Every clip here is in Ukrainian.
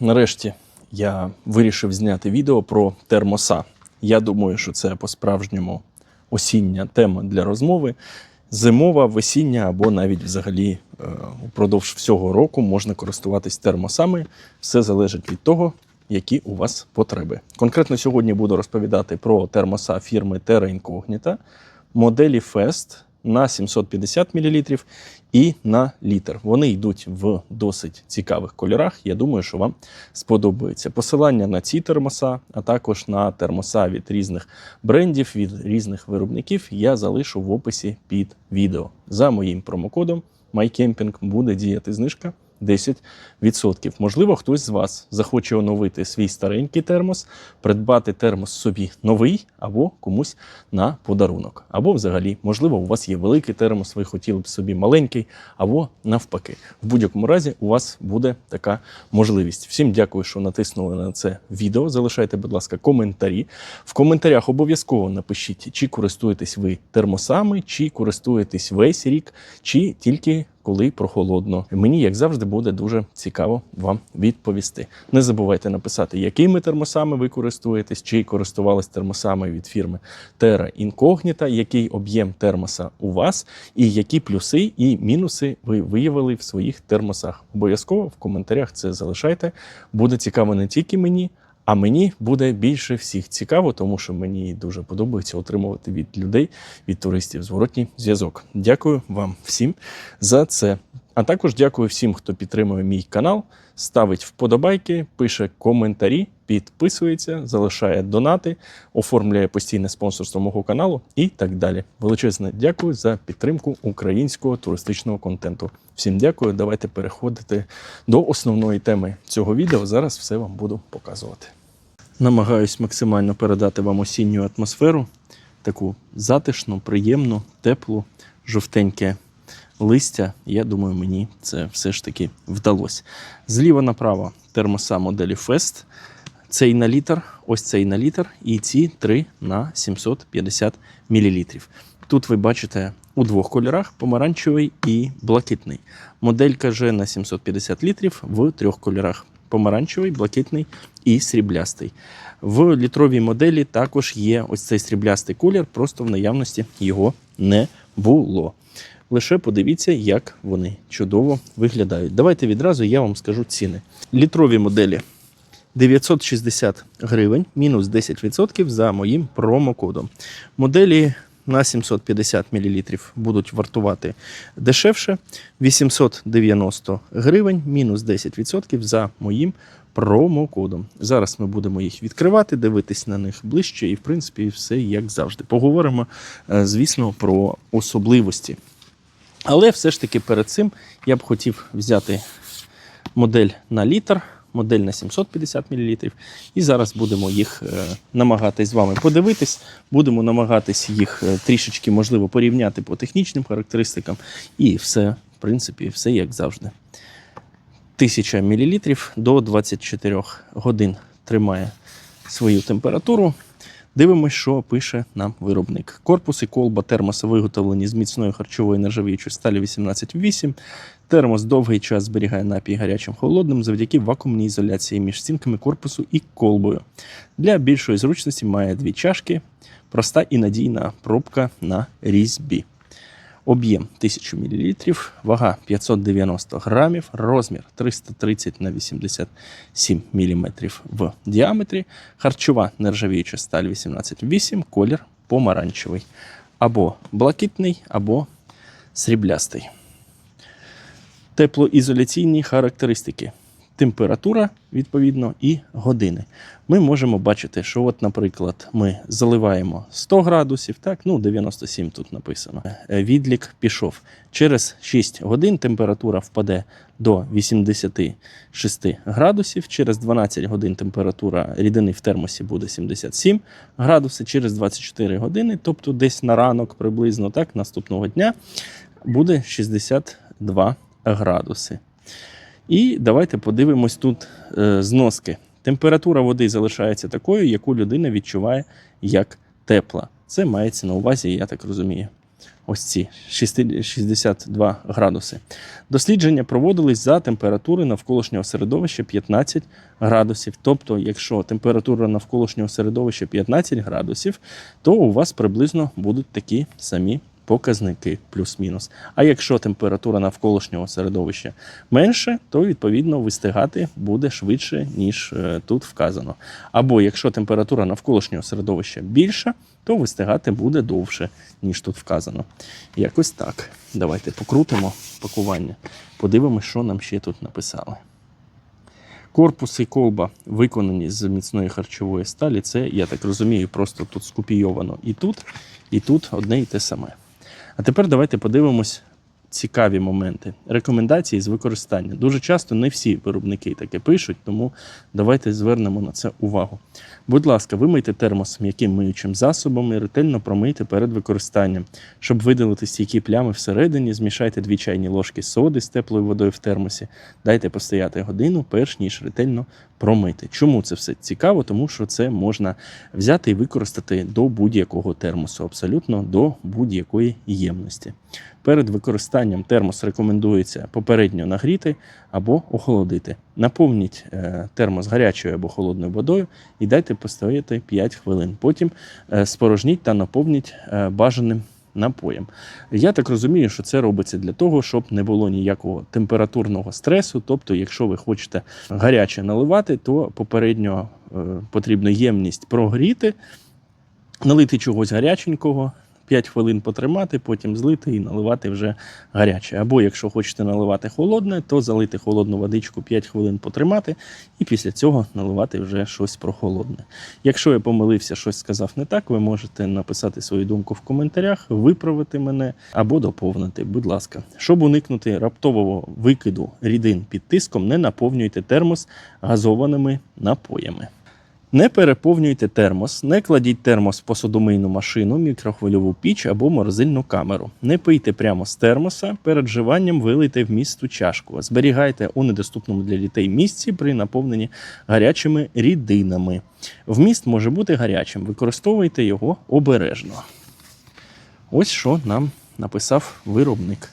нарешті я вирішив зняти відео про термоса. Я думаю, що це по-справжньому осіння тема для розмови. Зимова, весіння або навіть взагалі е, упродовж всього року можна користуватись термосами. Все залежить від того, які у вас потреби. Конкретно сьогодні буду розповідати про термоса фірми Terra Incognita, моделі Fest на 750 мл і на літр. Вони йдуть в досить цікавих кольорах. Я думаю, що вам сподобається. Посилання на ці термоса, а також на термоса від різних брендів, від різних виробників я залишу в описі під відео. За моїм промокодом MyCamping буде діяти знижка 10%. Можливо, хтось з вас захоче оновити свій старенький термос, придбати термос собі новий або комусь на подарунок. Або взагалі, можливо, у вас є великий термос, ви хотіли б собі маленький, або навпаки. В будь-якому разі у вас буде така можливість. Всім дякую, що натиснули на це відео. Залишайте, будь ласка, коментарі. В коментарях обов'язково напишіть, чи користуєтесь ви термосами, чи користуєтесь весь рік, чи тільки коли прохолодно. Мені, як завжди, буде дуже цікаво вам відповісти. Не забувайте написати, якими термосами ви користуєтесь, чи користувались термосами від фірми Terra Incognita, який об'єм термоса у вас, і які плюси і мінуси ви виявили в своїх термосах. Обов'язково в коментарях це залишайте. Буде цікаво не тільки мені. А мені буде більше всіх цікаво, тому що мені дуже подобається отримувати від людей, від туристів зворотній зв'язок. Дякую вам всім за це. А також дякую всім, хто підтримує мій канал, ставить вподобайки, пише коментарі, підписується, залишає донати, оформлює постійне спонсорство мого каналу і так далі. Величезне дякую за підтримку українського туристичного контенту. Всім дякую. Давайте переходити до основної теми цього відео. Зараз все вам буду показувати. Намагаюсь максимально передати вам осінню атмосферу, таку затишну, приємну, теплу, жовтеньке листя. Я думаю, мені це все ж таки вдалося. Зліва направо термоса моделі Fest. Цей на літр, ось цей на літр, і ці три на 750 мл. Тут ви бачите у двох кольорах: помаранчевий і блакитний. Моделька же на 750 літрів в трьох кольорах: помаранчевий, блакитний і сріблястий. В літровій моделі також є ось цей сріблястий колір, просто в наявності його не було. Лише подивіться, як вони чудово виглядають. Давайте відразу я вам скажу ціни. Літрові моделі 960 гривень, мінус 10% за моїм промокодом. Моделі на 750 мл будуть вартувати дешевше 890 гривень, мінус 10% за моїм промокодом. Зараз ми будемо їх відкривати, дивитись на них ближче, і в принципі все як завжди. Поговоримо, е, звісно, про особливості. Але все ж таки перед цим я б хотів взяти модель на літр, модель на 750 мл. І зараз будемо їх е, намагатись з вами подивитись. Будемо намагатись їх е, трішечки, можливо, порівняти по технічним характеристикам. І все, в принципі, все як завжди. 1000 мл до 24 годин тримає свою температуру. Дивимось, що пише нам виробник. Корпус і колба термоса виготовлені з міцної харчової нержавіючої сталі 18,8. Термос довгий час зберігає напій гарячим холодним завдяки вакуумній ізоляції між стінками корпусу і колбою. Для більшої зручності має дві чашки, проста і надійна пробка на різьбі. Об'єм 1000 мл, вага 590 грамів, розмір 330 на 87 мм в діаметрі, харчова нержавіюча сталь 18,8, колір помаранчевий, або блакитний, або сріблястий. Теплоізоляційні характеристики. Температура, відповідно, і години. Ми можемо бачити, що, от, наприклад, ми заливаємо 100 градусів, так, ну 97 тут написано. Е, Відлік пішов. Через 6 годин температура впаде до 86 градусів. Через 12 годин температура рідини в термосі буде 77 градусів. Через 24 години, тобто десь на ранок приблизно так, наступного дня, буде 62 градуси. І давайте подивимось тут е, зноски. Температура води залишається такою, яку людина відчуває як тепла. Це мається на увазі, я так розумію. Ось ці 62 градуси. Дослідження проводились за температури навколишнього середовища 15 градусів. Тобто, якщо температура навколишнього середовища 15 градусів, то у вас приблизно будуть такі самі показники плюс-мінус. А якщо температура навколишнього середовища менше, то відповідно вистигати буде швидше, ніж е, тут вказано. Або якщо температура навколишнього середовища більша, то вистигати буде довше, ніж тут вказано. Якось так. Давайте покрутимо пакування, подивимося, що нам ще тут написали. Корпус і колба виконані з міцної харчової сталі. Це, я так розумію, просто тут скопійовано і тут, і тут одне і те саме. А тепер давайте подивимось цікаві моменти. Рекомендації з використання. Дуже часто не всі виробники таке пишуть, тому давайте звернемо на це увагу. Будь ласка, вимийте термос м'яким миючим засобом і ретельно промийте перед використанням. Щоб видалити стійкі плями всередині, змішайте 2 чайні ложки соди з теплою водою в термосі. Дайте постояти годину, перш ніж ретельно промити. Чому це все цікаво? Тому що це можна взяти і використати до будь-якого термосу, абсолютно до будь-якої ємності. Перед використанням термос рекомендується попередньо нагріти або охолодити. Наповніть е, термос гарячою або холодною водою і дайте постояти 5 хвилин. Потім е, спорожніть та наповніть е, бажаним напоєм. Я так розумію, що це робиться для того, щоб не було ніякого температурного стресу. Тобто, якщо ви хочете гаряче наливати, то попередньо потрібно ємність прогріти, налити чогось гаряченького. 5 хвилин потримати, потім злити і наливати вже гаряче. Або якщо хочете наливати холодне, то залити холодну водичку 5 хвилин потримати, і після цього наливати вже щось прохолодне. Якщо я помилився, щось сказав не так, ви можете написати свою думку в коментарях, виправити мене або доповнити. Будь ласка, щоб уникнути раптового викиду рідин під тиском, не наповнюйте термос газованими напоями. Не переповнюйте термос, не кладіть термос в посудомийну машину, мікрохвильову піч або морозильну камеру. Не пийте прямо з термоса. Перед вживанням вилийте в місту чашку. Зберігайте у недоступному для дітей місці при наповненні гарячими рідинами. Вміст може бути гарячим. Використовуйте його обережно. Ось що нам написав виробник.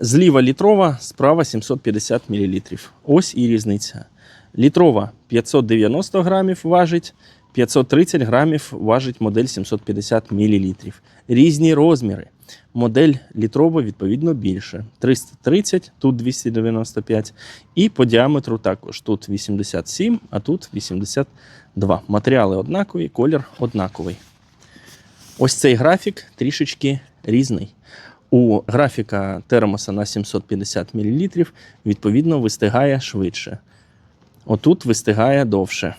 Зліва літрова, справа 750 мл. Ось і різниця. Літрова 590 грамів важить, 530 грамів важить модель 750 мл. Різні розміри. Модель літрова, відповідно, більше. 330, тут 295. І по діаметру також. Тут 87, а тут 82. Матеріали однакові, колір однаковий. Ось цей графік трішечки різний. У графіка термоса на 750 мл відповідно вистигає швидше. Отут вистигає довше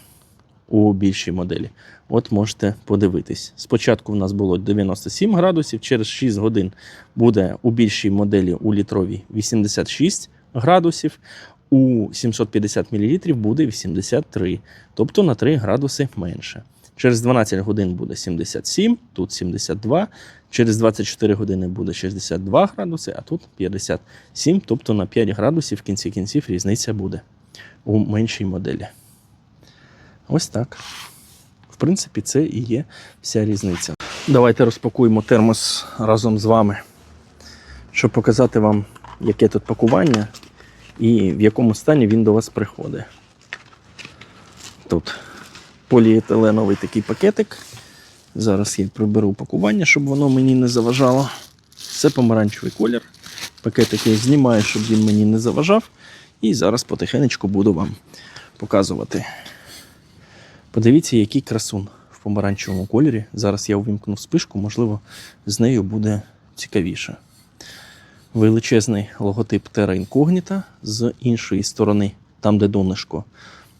у більшій моделі. От можете подивитись. Спочатку в нас було 97 градусів, через 6 годин буде у більшій моделі у літровій 86 градусів, у 750 мл буде 83, тобто на 3 градуси менше. Через 12 годин буде 77, тут 72. Через 24 години буде 62 градуси, а тут 57, тобто на 5 градусів в кінці кінців різниця буде у меншій моделі. Ось так. В принципі, це і є вся різниця. Давайте розпакуємо термос разом з вами, щоб показати вам, яке тут пакування і в якому стані він до вас приходить. Тут поліетиленовий такий пакетик. Зараз я приберу пакування, щоб воно мені не заважало. Це помаранчевий колір. Пакетик я знімаю, щоб він мені не заважав. І зараз потихенечку буду вам показувати. Подивіться, який красун в помаранчевому кольорі. Зараз я увімкну спишку, можливо, з нею буде цікавіше. Величезний логотип Terra Incognita з іншої сторони, там, де донышко.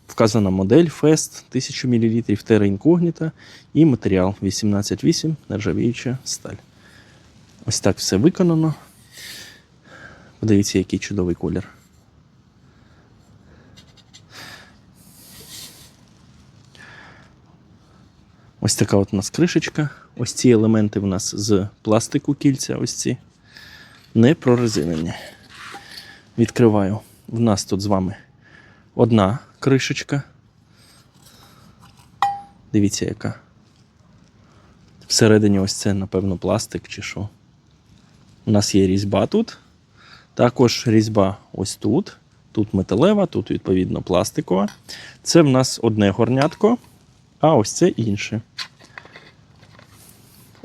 Вказана модель Fest 1000 мл Terra Incognita і матеріал 188 нержавіюча сталь. Ось так все виконано. Подивіться, який чудовий колір. Ось така от у нас кришечка. Ось ці елементи в нас з пластику кільця, ось ці не прорезинені. Відкриваю. В нас тут з вами одна кришечка. Дивіться, яка. Всередині ось це, напевно, пластик чи що. У нас є різьба тут. Також різьба ось тут. Тут металева, тут, відповідно, пластикова. Це в нас одне горнятко, а ось це інше.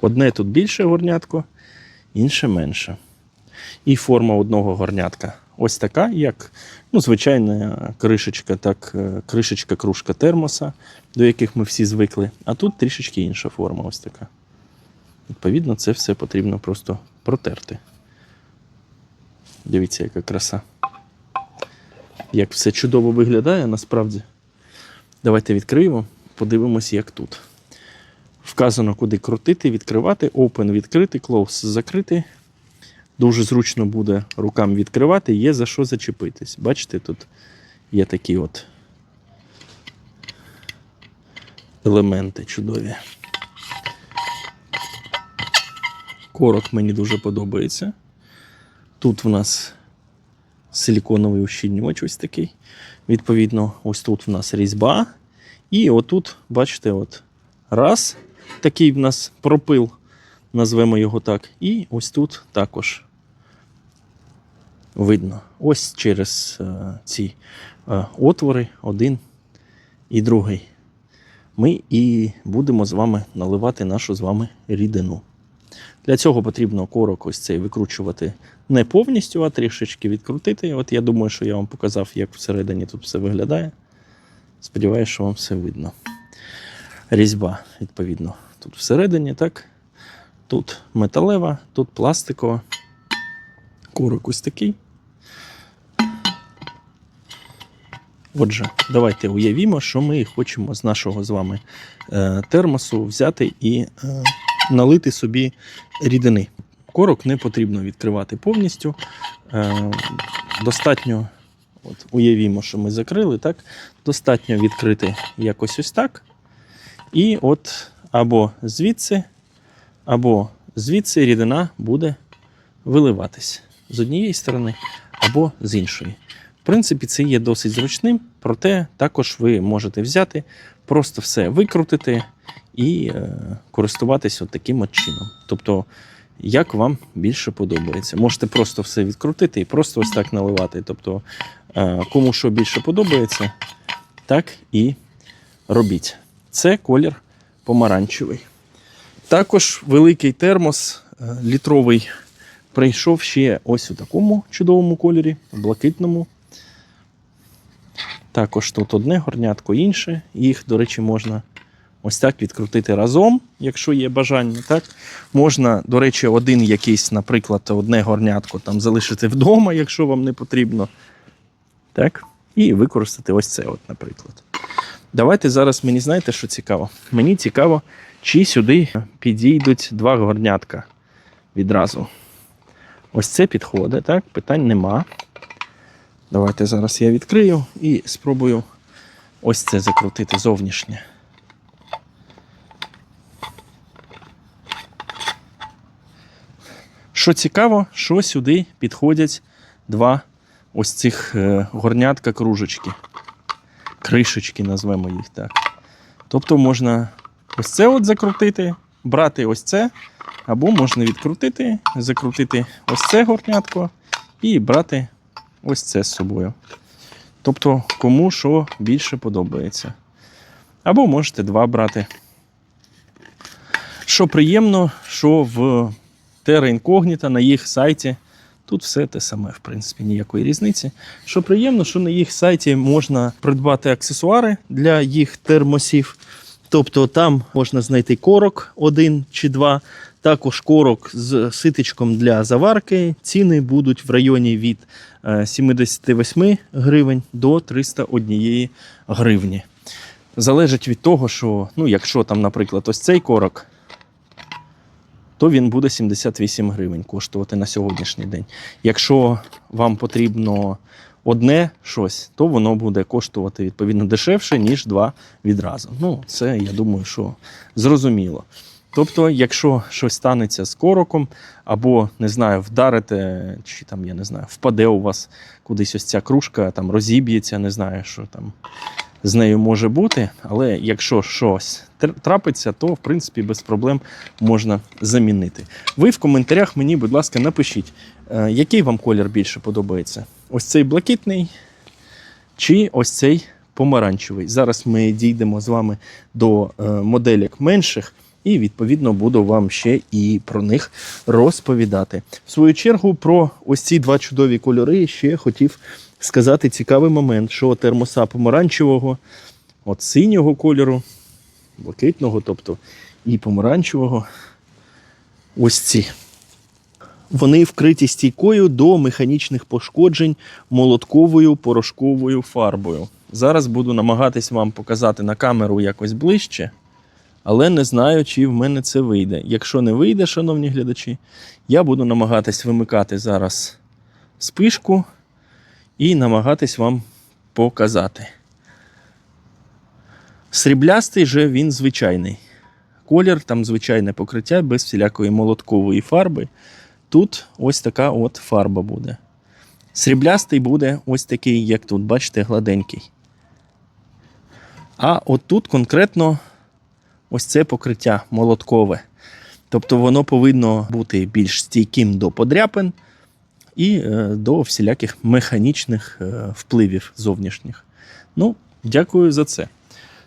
Одне тут більше горнятко, інше менше. І форма одного горнятка ось така, як ну, звичайна кришечка, так, е, кришечка кружка термоса, до яких ми всі звикли. А тут трішечки інша форма, ось така. Відповідно, це все потрібно просто протерти. Дивіться, яка краса. Як все чудово виглядає насправді. Давайте відкриємо, подивимось, як тут. Вказано, куди крутити, відкривати. Open відкрити, close закрити. Дуже зручно буде рукам відкривати, є за що зачепитись. Бачите, тут є такі от елементи чудові. Корок мені дуже подобається. Тут в нас силіконовий ущільнювач ось такий. Відповідно, ось тут в нас різьба. І отут, бачите, от раз, такий в нас пропил, назвемо його так. І ось тут також видно. Ось через е, ці е, отвори, один і другий. Ми і будемо з вами наливати нашу з вами рідину. Для цього потрібно корок ось цей викручувати не повністю, а трішечки відкрутити. От я думаю, що я вам показав, як всередині тут все виглядає. Сподіваюся, що вам все видно. Різьба, відповідно, тут всередині, так? Тут металева, тут пластикова. Корок ось такий. Отже, давайте уявімо, що ми хочемо з нашого з вами е, термосу взяти і е, налити собі рідини. Корок не потрібно відкривати повністю. Е, достатньо, от, уявімо, що ми закрили, так? Достатньо відкрити якось ось так. І от або звідси, або звідси рідина буде виливатись з однієї сторони, або з іншої. В принципі, це є досить зручним, проте також ви можете взяти, просто все викрутити і е, користуватись от таким от чином. Тобто, як вам більше подобається. Можете просто все відкрутити і просто ось так наливати. Тобто, е, кому що більше подобається, так і робіть. Це колір помаранчевий. Також великий термос е, літровий прийшов ще ось у такому чудовому кольорі, блакитному. Також тут одне горнятко інше. Їх, до речі, можна ось так відкрутити разом, якщо є бажання. Так? Можна, до речі, один якийсь, наприклад, одне горнятко там залишити вдома, якщо вам не потрібно. Так? І використати ось це, от, наприклад. Давайте зараз мені знаєте, що цікаво? Мені цікаво, чи сюди підійдуть два горнятка відразу. Ось це підходить, так? Питань нема. Давайте зараз я відкрию і спробую ось це закрутити зовнішнє. Що цікаво, що сюди підходять два ось цих е, горнятка кружечки. Кришечки, назвемо їх так. Тобто можна ось це от закрутити, брати ось це, або можна відкрутити, закрутити ось це горнятко і брати ось це з собою. Тобто, кому що більше подобається. Або можете два брати. Що приємно, що в Terra Incognita на їх сайті. Тут все те саме, в принципі, ніякої різниці. Що приємно, що на їх сайті можна придбати аксесуари для їх термосів. Тобто там можна знайти корок один чи два, також корок з ситечком для заварки. Ціни будуть в районі від е, 78 гривень до 301 гривні. Залежить від того, що, ну, якщо там, наприклад, ось цей корок, то він буде 78 гривень коштувати на сьогоднішній день. Якщо вам потрібно одне щось, то воно буде коштувати відповідно дешевше, ніж два відразу. Ну, це я думаю, що зрозуміло. Тобто, якщо щось станеться з короком, або не знаю, вдарите, чи там, я не знаю, впаде у вас кудись ось ця кружка, там розіб'ється, не знаю, що там з нею може бути, але якщо щось трапиться, то в принципі без проблем можна замінити. Ви в коментарях мені, будь ласка, напишіть, е, який вам колір більше подобається: ось цей блакитний чи ось цей помаранчевий. Зараз ми дійдемо з вами до е, моделек менших. І відповідно буду вам ще і про них розповідати. В свою чергу про ось ці два чудові кольори ще хотів сказати цікавий момент, що термоса помаранчевого, от синього кольору, блакитного, тобто і помаранчевого. Ось ці. Вони вкриті стійкою до механічних пошкоджень молотковою порошковою фарбою. Зараз буду намагатись вам показати на камеру якось ближче, але не знаю, чи в мене це вийде. Якщо не вийде, шановні глядачі, я буду намагатись вимикати зараз спишку і намагатись вам показати. Сріблястий же він звичайний. Колір, там звичайне покриття без всілякої молоткової фарби. Тут ось така от фарба буде. Сріблястий буде ось такий, як тут, бачите, гладенький. А от тут конкретно ось це покриття молоткове. Тобто воно повинно бути більш стійким до подряпин і е, до всіляких механічних е, впливів зовнішніх. Ну, дякую за це.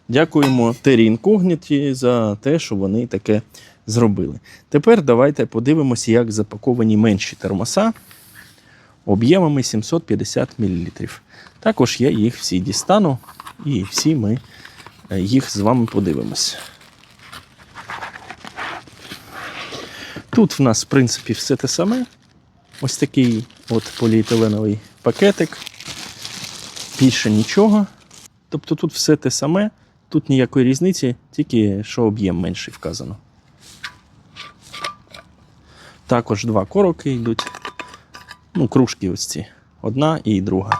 Дякуємо Терін Когніті за те, що вони таке зробили. Тепер давайте подивимося, як запаковані менші термоса об'ємами 750 мл. Також я їх всі дістану, і всі ми е, їх з вами подивимось. Тут в нас, в принципі, все те саме. Ось такий от поліетиленовий пакетик. Більше нічого. Тобто тут все те саме, тут ніякої різниці, тільки що об'єм менший вказано. Також два короки йдуть. Ну, кружки ось ці. Одна і друга.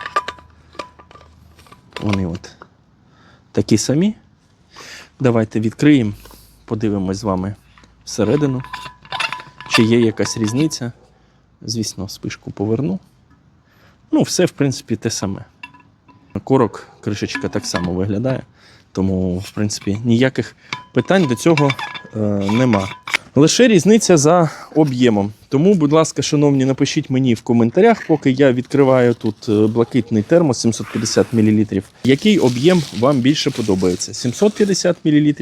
Вони от такі самі. Давайте відкриємо, подивимось з вами всередину. Чи є якась різниця? Звісно, спишку поверну. Ну, все, в принципі, те саме. Корок, кришечка так само виглядає, тому, в принципі, ніяких питань до цього е, нема. Лише різниця за об'ємом. Тому, будь ласка, шановні, напишіть мені в коментарях, поки я відкриваю тут е, блакитний термос 750 мл. Який об'єм вам більше подобається? 750 мл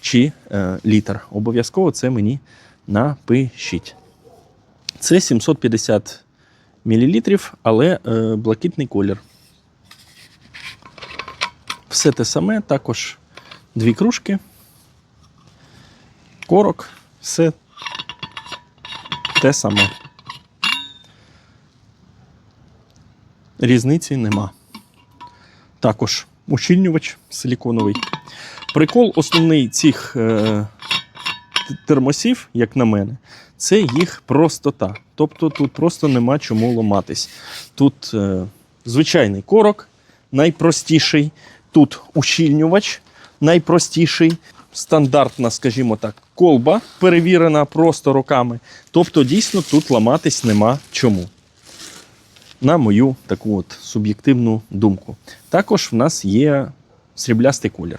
чи е, літр? Обов'язково це мені напишіть. Це 750 мл, але е, блакитний колір. Все те саме, також дві кружки, корок, все те саме. Різниці нема. Також ущільнювач силіконовий. Прикол основний цих е, термосів, як на мене, це їх простота. Тобто тут просто нема чому ламатись. Тут е, звичайний корок, найпростіший. Тут ущільнювач, найпростіший, стандартна, скажімо так, колба, перевірена просто роками. Тобто, дійсно, тут ламатись нема чому. На мою таку от суб'єктивну думку. Також в нас є сріблястий колір.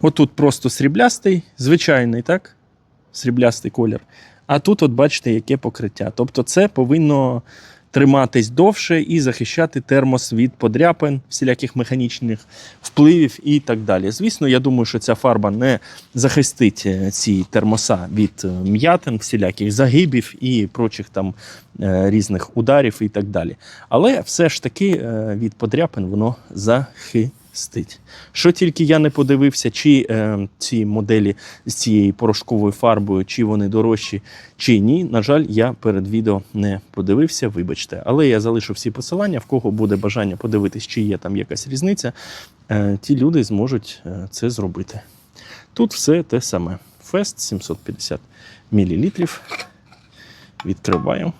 Отут просто сріблястий, звичайний, так? Сріблястий колір. А тут, от бачите, яке покриття. Тобто, це повинно триматись довше і захищати термос від подряпин, всіляких механічних впливів і так далі. Звісно, я думаю, що ця фарба не захистить е, ці термоса від е, м'ятин, всіляких загибів і прочих там е, різних ударів і так далі. Але все ж таки від подряпин воно захистить. Що тільки я не подивився, чи е, ці моделі з цією порошковою фарбою, чи вони дорожчі, чи ні. На жаль, я перед відео не подивився, вибачте. Але я залишу всі посилання, в кого буде бажання подивитись, чи є там якась різниця. Е, ті люди зможуть е, це зробити. Тут все те саме. Фест 750 мл. Відкриваю.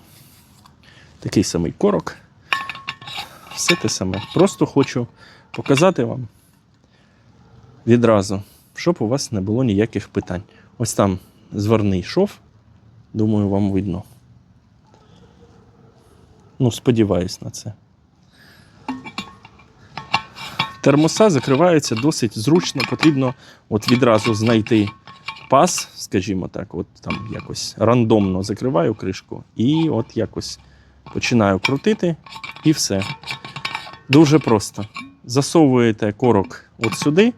Такий самий корок. Все те саме. Просто хочу показати вам відразу, щоб у вас не було ніяких питань. Ось там зверний шов. Думаю, вам видно. Ну, сподіваюсь на це. Термоса закриваються досить зручно. Потрібно от відразу знайти пас, скажімо так, от там якось рандомно закриваю кришку і от якось починаю крутити, і все. Дуже просто. Засовуєте корок от сюди,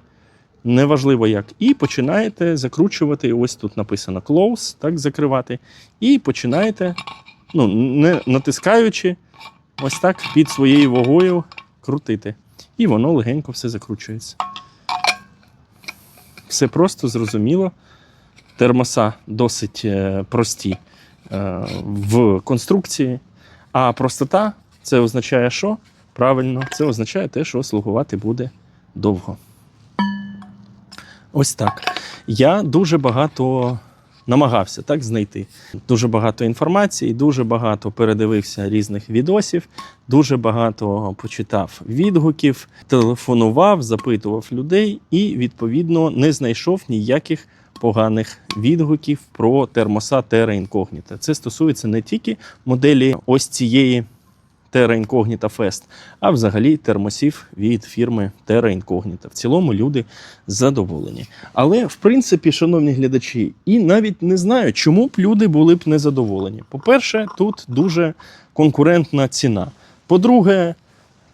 неважливо як, і починаєте закручувати. Ось тут написано close, так, закривати. І починаєте, ну, не натискаючи, ось так під своєю вагою крутити. І воно легенько все закручується. Все просто зрозуміло. Термоса досить е, прості е, в конструкції. А простота це означає, що? Правильно, це означає те, що слугувати буде довго. Ось так. Я дуже багато намагався так знайти. Дуже багато інформації, дуже багато передивився різних відосів, дуже багато почитав відгуків, телефонував, запитував людей і, відповідно, не знайшов ніяких поганих відгуків про термоса Terra Incognita. Це стосується не тільки моделі ось цієї Terra Incognita Fest, а взагалі термосів від фірми Terra Incognita. В цілому люди задоволені. Але, в принципі, шановні глядачі, і навіть не знаю, чому б люди були б незадоволені. По-перше, тут дуже конкурентна ціна. По-друге,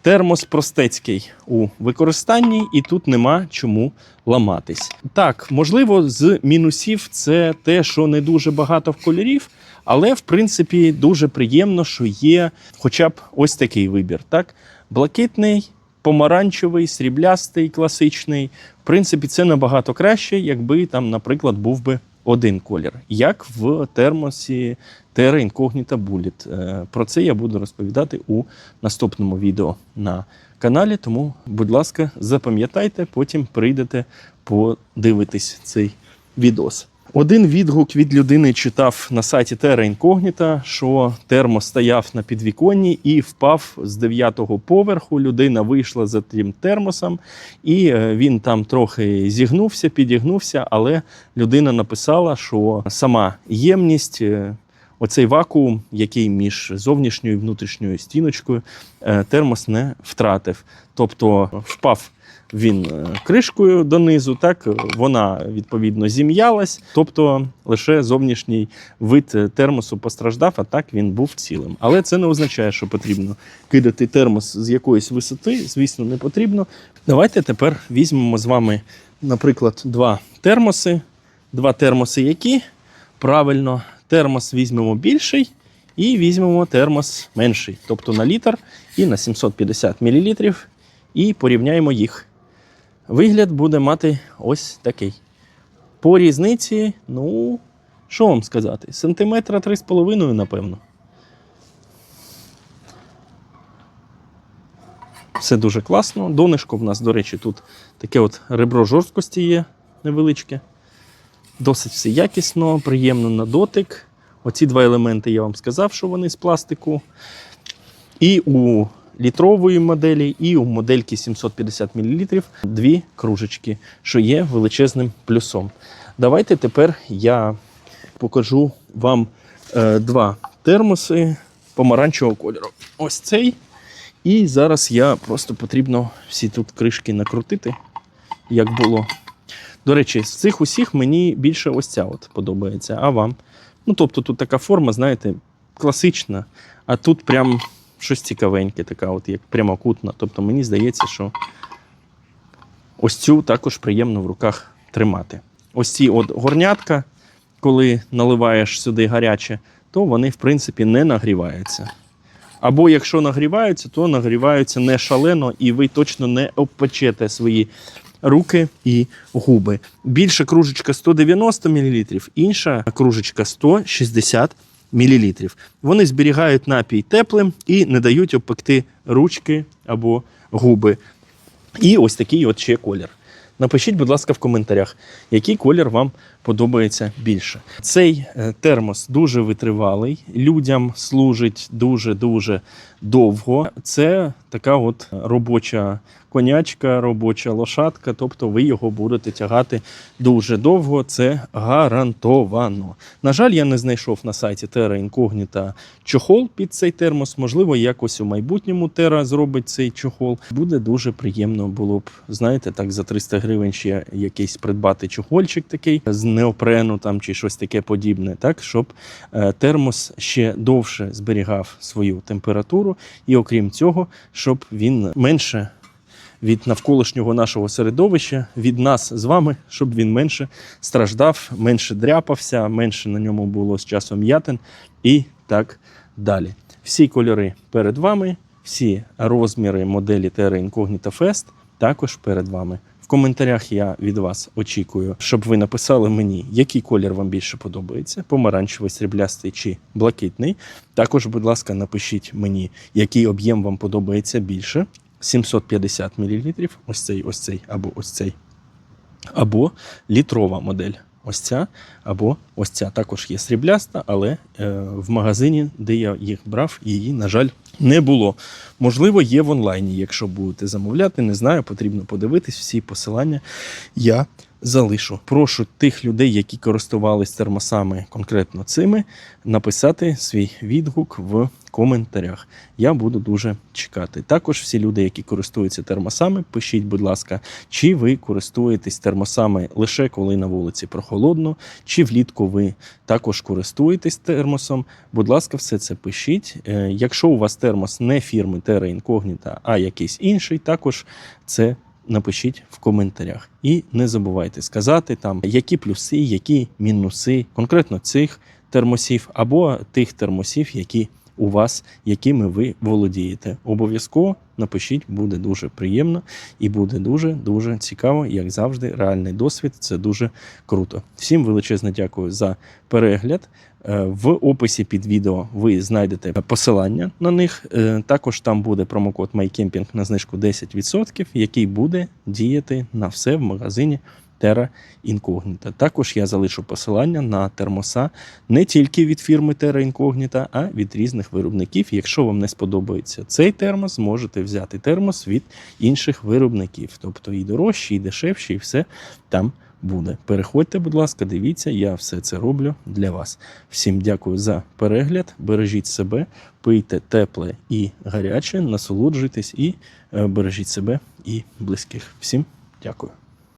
термос простецький у використанні, і тут нема чому ламатись. Так, можливо, з мінусів це те, що не дуже багато в кольорів, але в принципі дуже приємно, що є хоча б ось такий вибір. Так, блакитний, помаранчевий, сріблястий, класичний. В принципі, це набагато краще, якби там, наприклад, був би один колір, як в термосі Terra Incognita Bullet. Е, Про це я буду розповідати у наступному відео на каналі. Тому, будь ласка, запам'ятайте, потім прийдете подивитись цей відос. Один відгук від людини читав на сайті Terra Incognita, що термос стояв на підвіконні і впав з дев'ятого поверху. Людина вийшла за тим термосом, і е, він там трохи зігнувся, підігнувся, але людина написала, що сама ємність. Оцей вакуум, який між зовнішньою і внутрішньою стіночкою, е, термос не втратив. Тобто впав він е, кришкою донизу, так вона відповідно зім'ялась, тобто лише зовнішній вид е, термосу постраждав, а так він був цілим. Але це не означає, що потрібно кидати термос з якоїсь висоти. Звісно, не потрібно. Давайте тепер візьмемо з вами, наприклад, два термоси. Два термоси, які правильно, термос візьмемо більший. І візьмемо термос менший, тобто на літр і на 750 мл, і порівняємо їх. Вигляд буде мати ось такий. По різниці, ну, що вам сказати, сантиметра 3,5, напевно. Все дуже класно. Донишко в нас, до речі, тут таке от ребро жорсткості є невеличке. Досить все якісно, приємно на дотик. Оці два елементи я вам сказав, що вони з пластику. І у літрової моделі, і у модельки 750 мл дві кружечки, що є величезним плюсом. Давайте тепер я покажу вам е, два термоси помаранчевого кольору. Ось цей. І зараз я просто потрібно всі тут кришки накрутити, як було. До речі, з цих усіх мені більше ось ця от подобається. А вам? Ну, тобто тут така форма, знаєте, класична, а тут прям щось цікавеньке, така, от як прямокутна. Тобто мені здається, що ось цю також приємно в руках тримати. Ось ці от горнятка, коли наливаєш сюди гаряче, то вони, в принципі, не нагріваються. Або якщо нагріваються, то нагріваються не шалено, і ви точно не обпечете свої руки і губи. Більша кружечка 190 мл, інша кружечка 160 мл. Вони зберігають напій теплим і не дають обпекти ручки або губи. І ось такий от ще колір. Напишіть, будь ласка, в коментарях, який колір вам подобається більше. Цей е, термос дуже витривалий, людям служить дуже-дуже довго. Це така от робоча конячка, робоча лошадка, тобто ви його будете тягати дуже довго. Це гарантовано. На жаль, я не знайшов на сайті Terra Incognita чохол під цей термос. Можливо, якось у майбутньому Terra зробить цей чохол. Буде дуже приємно було б, знаєте, так за 300 гривень ще якийсь придбати чохольчик такий з неопрену там чи щось таке подібне, так щоб е, термос ще довше зберігав свою температуру, і окрім цього, щоб він менше від навколишнього нашого середовища, від нас з вами, щоб він менше страждав, менше дряпався, менше на ньому було з часом ятин і так далі. Всі кольори перед вами, всі розміри моделі Terra Incognita Fest також перед вами. В коментарях я від вас очікую, щоб ви написали мені, який колір вам більше подобається: помаранчевий, сріблястий чи блакитний. Також, будь ласка, напишіть мені, який об'єм вам подобається більше: 750 мл, ось цей, ось цей або ось цей, або літрова модель. Ось ця або ось ця також є срібляста, але е, в магазині, де я їх брав, її, на жаль, не було. Можливо, є в онлайні, якщо будете замовляти. Не знаю, потрібно подивитись. Всі посилання я залишу. Прошу тих людей, які користувались термосами конкретно цими, написати свій відгук в коментарях. Я буду дуже чекати. Також всі люди, які користуються термосами, пишіть, будь ласка, чи ви користуєтесь термосами лише коли на вулиці прохолодно, чи влітку ви також користуєтесь термосом. Будь ласка, все це пишіть. Е, Якщо у вас термос не фірми Terra Incognita, а якийсь інший, також це напишіть в коментарях. І не забувайте сказати там, які плюси, які мінуси конкретно цих термосів або тих термосів, які у вас, якими ви володієте. Обов'язково напишіть, буде дуже приємно і буде дуже дуже цікаво, як завжди. Реальний досвід це дуже круто. Всім величезне дякую за перегляд. Е, В описі під відео ви знайдете посилання на них. Е, Також там буде промокод MyCamping на знижку 10%, який буде діяти на все в магазині Terra Incognita. Також я залишу посилання на термоса не тільки від фірми Terra Incognita, а від різних виробників. Якщо вам не сподобається цей термос, можете взяти термос від інших виробників, тобто і дорожчі, і дешевші, і все там буде. Переходьте, будь ласка, дивіться, я все це роблю для вас. Всім дякую за перегляд. Бережіть себе, пийте тепле і гаряче, насолоджуйтесь і е, бережіть себе і близьких. Всім дякую.